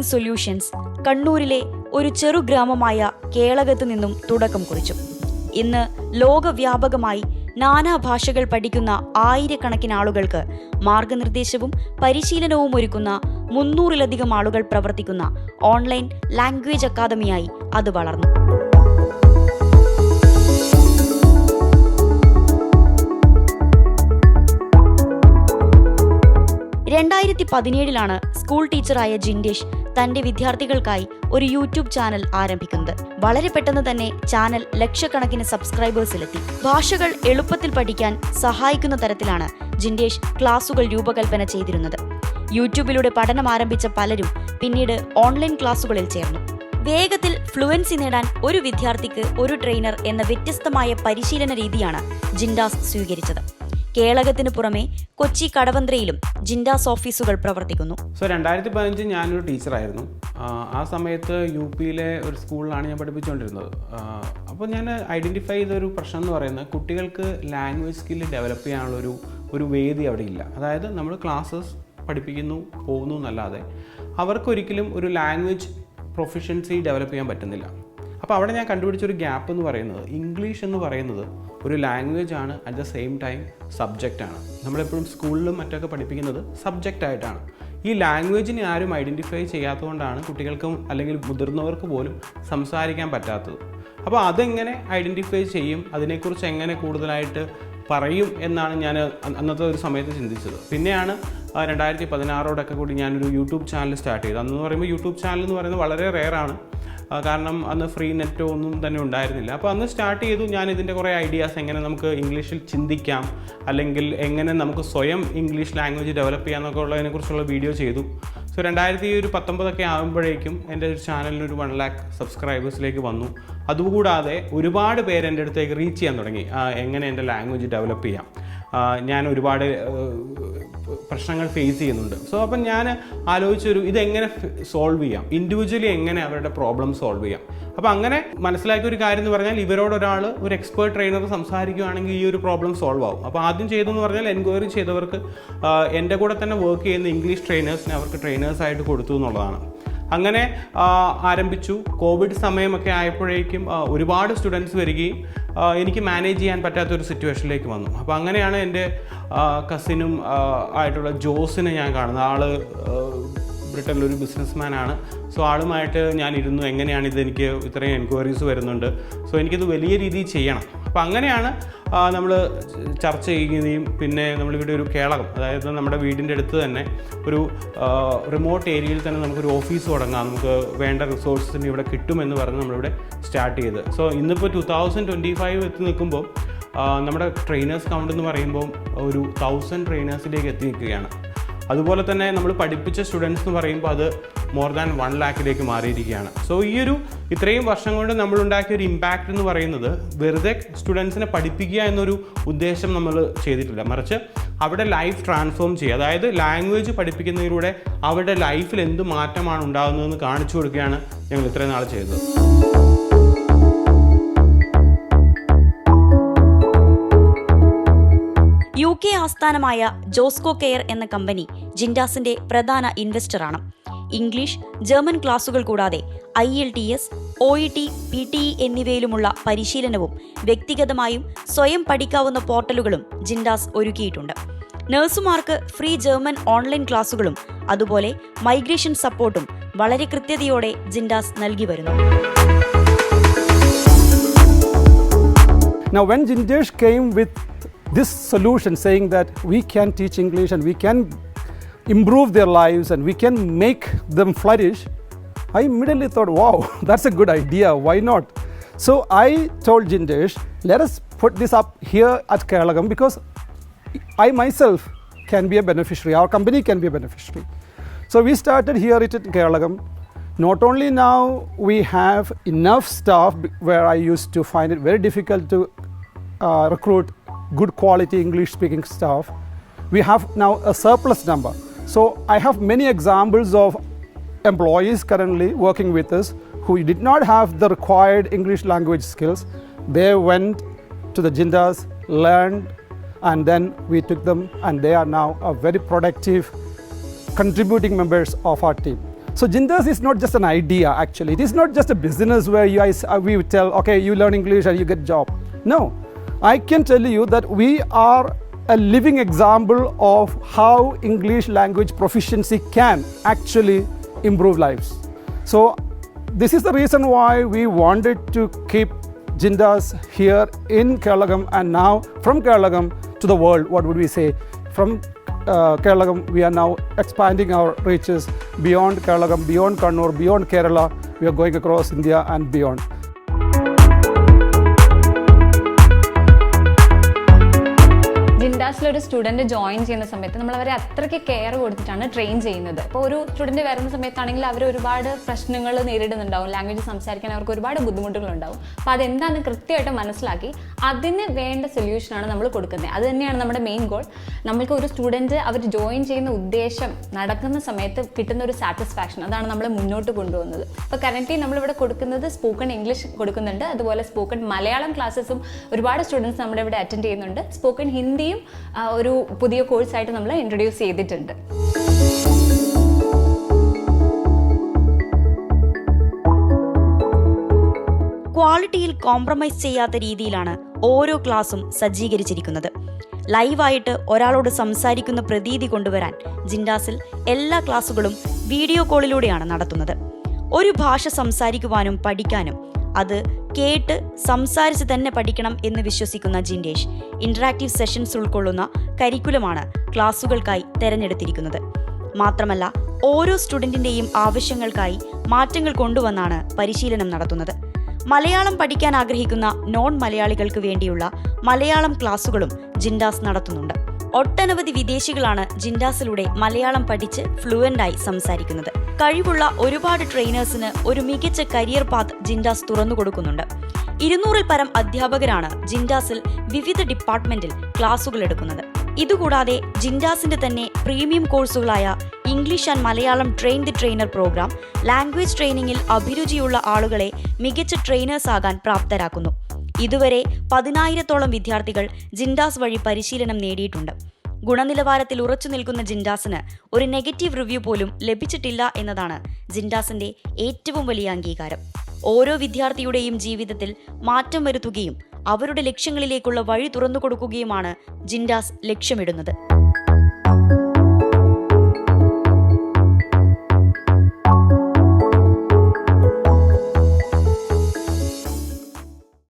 Learning solutions കണ്ണൂരിലെ ഒരു ചെറു ഗ്രാമമായ കേളകത്ത് നിന്നും തുടക്കം കുറിച്ചു. ഇന്ന് ലോകവ്യാപകമായി നാനാ ഭാഷകൾ പഠിക്കുന്ന ആയിരക്കണക്കിന് ആളുകൾക്ക് മാർഗനിർദ്ദേശവും പരിശീലനവും ഒരുക്കുന്ന മുന്നൂറിലധികം ആളുകൾ പ്രവർത്തിക്കുന്ന ഓൺലൈൻ ലാംഗ്വേജ് അക്കാദമിയായി അത് വളർന്നു. രണ്ടായിരത്തി പതിനേഴിലാണ് സ്കൂൾ ടീച്ചറായ ജിൻഡേഷ് തന്റെ വിദ്യാർത്ഥികൾക്കായി ഒരു യൂട്യൂബ് ചാനൽ ആരംഭിക്കുന്നത്. വളരെ പെട്ടെന്ന് തന്നെ ചാനൽ ലക്ഷക്കണക്കിന് സബ്സ്ക്രൈബേഴ്സിലെത്തി. ഭാഷകൾ എളുപ്പത്തിൽ പഠിക്കാൻ സഹായിക്കുന്ന തരത്തിലാണ് ജിൻഡേഷ് ക്ലാസുകൾ രൂപകൽപ്പന ചെയ്തിരുന്നത്. യൂട്യൂബിലൂടെ പഠനം ആരംഭിച്ച പലരും പിന്നീട് ഓൺലൈൻ ക്ലാസുകളിൽ ചേർന്നു. വേഗത്തിൽ ഫ്ലുവൻസി നേടാൻ ഒരു വിദ്യാർത്ഥിക്ക് ഒരു ട്രെയിനർ എന്ന വ്യത്യസ്തമായ പരിശീലന രീതിയാണ് ജിൻഡാസ് സ്വീകരിച്ചത്. കേളകത്തിന് പുറമെ കൊച്ചി കടവന്ത്രയിലും ജിൻഡാസ് ഓഫീസുകൾ പ്രവർത്തിക്കുന്നു. സോ രണ്ടായിരത്തി പതിനഞ്ച് ഞാനൊരു ടീച്ചറായിരുന്നു. ആ, സമയത്ത് യു പിയിലെ ഒരു സ്കൂളിലാണ് ഞാൻ പഠിപ്പിച്ചുകൊണ്ടിരുന്നത്. അപ്പോൾ ഞാൻ ഐഡന്റിഫൈ ചെയ്ത ഒരു പ്രശ്നം എന്ന് പറയുന്നത് കുട്ടികൾക്ക് ലാംഗ്വേജ് സ്കില്ല് ഡെവലപ്പ് ചെയ്യാനുള്ളൊരു ഒരു വേദി അവിടെ ഇല്ല. അതായത് നമ്മൾ ക്ലാസ്സസ് പഠിപ്പിക്കുന്നു പോകുന്നു എന്നല്ലാതെ അവർക്കൊരിക്കലും ഒരു ലാംഗ്വേജ് പ്രൊഫഷൻസി ഡെവലപ്പ് ചെയ്യാൻ പറ്റുന്നില്ല. അപ്പോൾ അവിടെ ഞാൻ കണ്ടുപിടിച്ച ഒരു ഗ്യാപ്പ് എന്ന് പറയുന്നത് ഇംഗ്ലീഷ് എന്ന് പറയുന്നത് ഒരു ലാംഗ്വേജ് ആണ് at the same time subject ആണ്. നമ്മളെപ്പോഴും സ്കൂളിലും മറ്റൊക്കെ പഠിപ്പിക്കുന്നത് സബ്ജക്റ്റ് ആയിട്ടാണ്. ഈ ലാംഗ്വേജിനെ ആരും ഐഡന്റിഫൈ ചെയ്യാത്തതുകൊണ്ടാണ് കുട്ടികൾക്കും അല്ലെങ്കിൽ മുതിർന്നവർക്ക് പോലും സംസാരിക്കാൻ പറ്റാത്തത്. അപ്പോൾ അതെങ്ങനെ ഐഡന്റിഫൈ ചെയ്യും? അതിനെക്കുറിച്ച് എങ്ങനെ കൂടുതലായിട്ട് പറയും എന്നാണ് ഞാൻ അന്നത്തെ ഒരു സമയത്ത് ചിന്തിച്ചത്. പിന്നെയാണ് രണ്ടായിരത്തി പതിനാറോടൊക്കെ കൂടി ഞാനൊരു യൂട്യൂബ് ചാനൽ സ്റ്റാർട്ട് ചെയ്തത്. അന്ന് പറയുമ്പോൾ യൂട്യൂബ് ചാനൽ എന്ന് പറയുന്നത് വളരെ റെയറാണ് കാരണം അന്ന് ഫ്രീ നെറ്റോ ഒന്നും തന്നെ ഉണ്ടായിരുന്നില്ല. അപ്പോൾ അന്ന് സ്റ്റാർട്ട് ചെയ്തു ഞാൻ ഇതിന്റെ കുറേ ഐഡിയാസ് എങ്ങനെ നമുക്ക് ഇംഗ്ലീഷിൽ ചിന്തിക്കാം അല്ലെങ്കിൽ എങ്ങനെ നമുക്ക് സ്വയം ഇംഗ്ലീഷ് ലാംഗ്വേജ് ഡെവലപ്പ് ചെയ്യാമെന്നൊക്കെ ഉള്ളതിനെക്കുറിച്ചുള്ള വീഡിയോ ചെയ്തു. സോ രണ്ടായിരത്തി ഒരു പത്തൊമ്പതൊക്കെ ആകുമ്പോഴേക്കും എന്റെ ഒരു ചാനലിന് ഒരു വൺ ലാക്ക് സബ്സ്ക്രൈബേഴ്സിലേക്ക് വന്നു. അതുകൂടാതെ ഒരുപാട് പേര് എന്റെ അടുത്തേക്ക് റീച്ച് ചെയ്യാൻ തുടങ്ങി. എങ്ങനെ എന്റെ ലാംഗ്വേജ് ഡെവലപ്പ് ചെയ്യാം. ഞാൻ ഒരുപാട് പ്രശ്നങ്ങൾ ഫേസ് ചെയ്യുന്നുണ്ട്. സോ അപ്പം ഞാൻ ആലോചിച്ചൊരു ഇതെങ്ങനെ സോൾവ് ചെയ്യാം? ഇൻഡിവിജ്വലി എങ്ങനെ അവരുടെ പ്രോബ്ലം സോൾവ് ചെയ്യാം? അപ്പോൾ അങ്ങനെ മനസ്സിലാക്കിയ ഒരു കാര്യം എന്ന് പറഞ്ഞാൽ ഇവരോട് ഒരാൾ ഒരു എക്സ്പേർട്ട് ട്രെയിനർ സംസാരിക്കുകയാണെങ്കിൽ ഈ ഒരു പ്രോബ്ലം സോൾവ് ആവും. അപ്പോൾ ആദ്യം ചെയ്തെന്ന് പറഞ്ഞാൽ എൻക്വയറി ചെയ്തവർക്ക് എന്റെ കൂടെ തന്നെ വർക്ക് ചെയ്യുന്ന ഇംഗ്ലീഷ് ട്രെയിനേഴ്സിനെ അവർക്ക് ട്രെയിനേഴ്സായിട്ട് കൊടുത്തു എന്നുള്ളതാണ്. അങ്ങനെ ആരംഭിച്ചു. കോവിഡ് സമയമൊക്കെ ആയപ്പോഴേക്കും ഒരുപാട് സ്റ്റുഡൻസ് വരികയും എനിക്ക് മാനേജ് ചെയ്യാൻ പറ്റാത്ത ഒരു സിറ്റുവേഷനിലേക്ക് വന്നു. അപ്പോൾ അങ്ങനെയാണ് എന്റെ കസിനും ആയിട്ടുള്ള ജോസിനെ ഞാൻ കാണുന്നത്. ആൾ ആ, ബ്രിട്ടനിൽ ഒരു ബിസിനസ്മാനാണ് സോ ആളുമായിട്ട് ഞാൻ ഇരുന്നു. എങ്ങനെയാണ് ഇതെനിക്ക് ഇത്രയും എൻക്വയറീസ് വരുന്നുണ്ട്. സോ എനിക്കിത് വലിയ രീതിയിൽ ചെയ്യണം. അപ്പോൾ അങ്ങനെയാണ് നമ്മൾ ചർച്ച ചെയ്യുകയും പിന്നെ നമ്മളിവിടെ ഒരു കേളകം അതായത് നമ്മുടെ വീടിന്റെ അടുത്ത് തന്നെ ഒരു റിമോട്ട് ഏരിയയിൽ തന്നെ നമുക്കൊരു ഓഫീസ് തുടങ്ങാം. നമുക്ക് വേണ്ട റിസോഴ്സസിന് ഇവിടെ കിട്ടുമെന്ന് പറഞ്ഞ് നമ്മളിവിടെ സ്റ്റാർട്ട് ചെയ്ത്. സോ ഇന്നിപ്പോൾ ടു തൗസൻഡ് ട്വന്റി ഫൈവ് എത്തി നിൽക്കുമ്പോൾ നമ്മുടെ ട്രെയിനേഴ്സ് കൗണ്ട് എന്ന് പറയുമ്പോൾ ഒരു തൗസൻഡ് ട്രെയിനേഴ്സിലേക്ക് എത്തി നിൽക്കുകയാണ്. അതുപോലെ തന്നെ നമ്മൾ പഠിപ്പിച്ച സ്റ്റുഡൻസ് എന്ന് പറയുമ്പോൾ അത് മോർ ദാൻ വൺ ലാക്കിലേക്ക് മാറിയിരിക്കുകയാണ്. സോ ഈ ഒരു ഇത്രയും വർഷം കൊണ്ട് നമ്മൾ ഉണ്ടാക്കിയ ഒരു ഇമ്പാക്റ്റ് എന്ന് പറയുന്നത് വെറുതെ സ്റ്റുഡൻസിനെ പഠിപ്പിക്കുക എന്നൊരു ഉദ്ദേശം നമ്മൾ ചെയ്തിട്ടില്ല. മറിച്ച് അവിടെ ലൈഫ് ട്രാൻസ്ഫോം ചെയ്യുക. അതായത് ലാംഗ്വേജ് പഠിപ്പിക്കുന്നതിലൂടെ അവരുടെ ലൈഫിൽ എന്ത് മാറ്റമാണ് ഉണ്ടാകുന്നതെന്ന് കാണിച്ചു കൊടുക്കുകയാണ് ഞങ്ങൾ ഇത്രയും നാൾ ചെയ്തത്. യു കെ ആസ്ഥാനമായ ജോസ്കോ കെയർ എന്ന കമ്പനി ജിൻഡാസിന്റെ പ്രധാന ഇൻവെസ്റ്ററാണ്. ഇംഗ്ലീഷ് ജർമ്മൻ ക്ലാസുകൾ കൂടാതെ I L T S O E T P T E എന്നിവയിലുമുള്ള പരിശീലനവും വ്യക്തിഗതമായും സ്വയം പഠിക്കാവുന്ന പോർട്ടലുകളും ജിൻഡാസ് ഒരുക്കിയിട്ടുണ്ട്. നഴ്സുമാർക്ക് ഫ്രീ ജർമ്മൻ ഓൺലൈൻ ക്ലാസുകളും അതുപോലെ മൈഗ്രേഷൻ സപ്പോർട്ടും വളരെ കൃത്യതയോടെ ജിൻഡാസ് നൽകി വരുന്നു. Now, when Jindesh came with this solution saying that we can teach English and we can improve their lives and we can make them flourish, I immediately thought, wow, that's a good idea. Why not? So I told Jindesh, let us put this up here at Keralagam because I myself can be a beneficiary, our company can be a beneficiary. So we started here at Keralagam. Not only now we have enough staff where I used to find it very difficult to uh, recruit good quality English speaking staff, we have now a surplus number. So I have many examples of employees currently working with us who did not have the required English language skills. They went to the Jindas, learned, and then we took them, and they are now a very productive contributing members of our team. So Jindas is not just an idea actually. It is not just a business where you uh, we tell, okay, you learn English and you get job. No, I can tell you that we are a living example of how English language proficiency can actually improve lives. So this is the reason why we wanted to keep Jindas here in Keralagam and now from Keralagam to the world, what would we say? From uh, Keralagam, we are now expanding our reaches beyond Keralagam, beyond Kannur, beyond Kerala. We are going across India and beyond. ഒരു student join ചെയ്യുന്ന സമയത്ത് നമ്മൾ അവരെ അത്രയ്ക്ക് care കൊടുത്തിട്ടാണ് train ചെയ്യുന്നത്. അപ്പോൾ ഒരു സ്റ്റുഡന്റ് വരുന്ന സമയത്താണെങ്കിൽ അവർ ഒരുപാട് പ്രശ്നങ്ങൾ നേരിടുന്നുണ്ടാവും. ലാംഗ്വേജ് സംസാരിക്കാൻ അവർക്ക് ഒരുപാട് ബുദ്ധിമുട്ടുകളുണ്ടാവും. അപ്പോൾ അതെന്താണെന്ന് കൃത്യമായിട്ട് മനസ്സിലാക്കി അതിന് വേണ്ട സൊല്യൂഷനാണ് നമ്മൾ കൊടുക്കുന്നത് അത് തന്നെയാണ് നമ്മുടെ മെയിൻ ഗോൾ നമ്മൾക്ക് ഒരു സ്റ്റുഡന്റ് അവർ ജോയിൻ ചെയ്യുന്ന ഉദ്ദേശം നടക്കുന്ന സമയത്ത് കിട്ടുന്ന ഒരു സാറ്റിസ്ഫാക്ഷൻ അതാണ് നമ്മൾ മുന്നോട്ട് കൊണ്ടുപോകുന്നത്. ഇപ്പോൾ കറന്റ്ലി നമ്മളിവിടെ കൊടുക്കുന്നത് സ്പോക്കൺ ഇംഗ്ലീഷ് കൊടുക്കുന്നുണ്ട്. അതുപോലെ സ്പോക്കൺ മലയാളം ക്ലാസ്സസും ഒരുപാട് സ്റ്റുഡൻസ് നമ്മുടെ ഇവിടെ അറ്റൻഡ് ചെയ്യുന്നുണ്ട്. സ്പോക്കൺ ഹിന്ദിയും ഒരു പുതിയ കോഴ്സായിട്ട് നമ്മൾ ഇൻട്രൊഡ്യൂസ് ചെയ്തിട്ടുണ്ട്. ക്വാളിറ്റിയിൽ കോംപ്രമൈസ് ചെയ്യാത്ത രീതിയിലാണ് ഓരോ ക്ലാസും സജ്ജീകരിച്ചിരിക്കുന്നത്. ലൈവായിട്ട് ഒരാളോട് സംസാരിക്കുന്ന പ്രതീതി കൊണ്ടുവരാൻ ജിൻഡാസിൽ എല്ലാ ക്ലാസുകളും വീഡിയോ കോളിലൂടെയാണ് നടത്തുന്നത്. ഒരു ഭാഷ സംസാരിക്കുവാനും പഠിക്കാനും അത് കേട്ട് സംസാരിച്ച് തന്നെ പഠിക്കണം എന്ന് വിശ്വസിക്കുന്ന ജിൻഡേഷ് ഇന്ററാക്റ്റീവ് സെഷൻസ് ഉൾക്കൊള്ളുന്ന കരിക്കുലമാണ് ക്ലാസുകൾക്കായി തിരഞ്ഞെടുത്തിരിക്കുന്നത്. മാത്രമല്ല ഓരോ സ്റ്റുഡന്റിന്റെയും ആവശ്യങ്ങൾക്കായി മാറ്റങ്ങൾ കൊണ്ടുവന്നാണ് പരിശീലനം നടത്തുന്നത്. മലയാളം പഠിക്കാൻ ആഗ്രഹിക്കുന്ന നോൺ മലയാളികൾക്ക് വേണ്ടിയുള്ള മലയാളം ക്ലാസുകളും ജിൻഡാസ് നടത്തുന്നുണ്ട്. ഒട്ടനവധി വിദേശികളാണ് ജിൻഡാസിലൂടെ മലയാളം പഠിച്ച് ഫ്ലുവന്റായി സംസാരിക്കുന്നത്. കഴിവുള്ള ഒരുപാട് ട്രെയിനേഴ്സിന് ഒരു മികച്ച കരിയർ പാത്ത് ജിൻഡാസ് തുറന്നു കൊടുക്കുന്നുണ്ട്. ഇരുന്നൂറിൽ പരം അധ്യാപകരാണ് ജിൻഡാസിൽ വിവിധ ഡിപ്പാർട്ട്മെന്റിൽ ക്ലാസുകൾ എടുക്കുന്നത്. ഇതുകൂടാതെ ജിൻഡാസിന്റെ തന്നെ premium കോഴ്സുകളായ English and Malayalam train the trainer program language ട്രെയിനിങ്ങിൽ അഭിരുചിയുള്ള ആളുകളെ മികച്ച ട്രെയിനേഴ്സ് ആകാൻ പ്രാപ്തരാക്കുന്നു. ഇതുവരെ പതിനായിരത്തോളം വിദ്യാർത്ഥികൾ ജിൻഡാസ് വഴി പരിശീലനം നേടിയിട്ടുണ്ട്. ഗുണനിലവാരത്തിൽ ഉറച്ചു നിൽക്കുന്ന ജിൻഡാസിന് ഒരു നെഗറ്റീവ് റിവ്യൂ പോലും ലഭിച്ചിട്ടില്ല എന്നതാണ് ജിൻഡാസിന്റെ ഏറ്റവും വലിയ അംഗീകാരം. ഓരോ വിദ്യാർത്ഥിയുടെയും ജീവിതത്തിൽ മാറ്റം വരുത്തുകയും അവരുടെ ലക്ഷ്യങ്ങളിലേക്കുള്ള വഴി തുറന്നു കൊടുക്കുകയുമാണ് ജിൻഡാസ് ലക്ഷ്യമിടുന്നത്.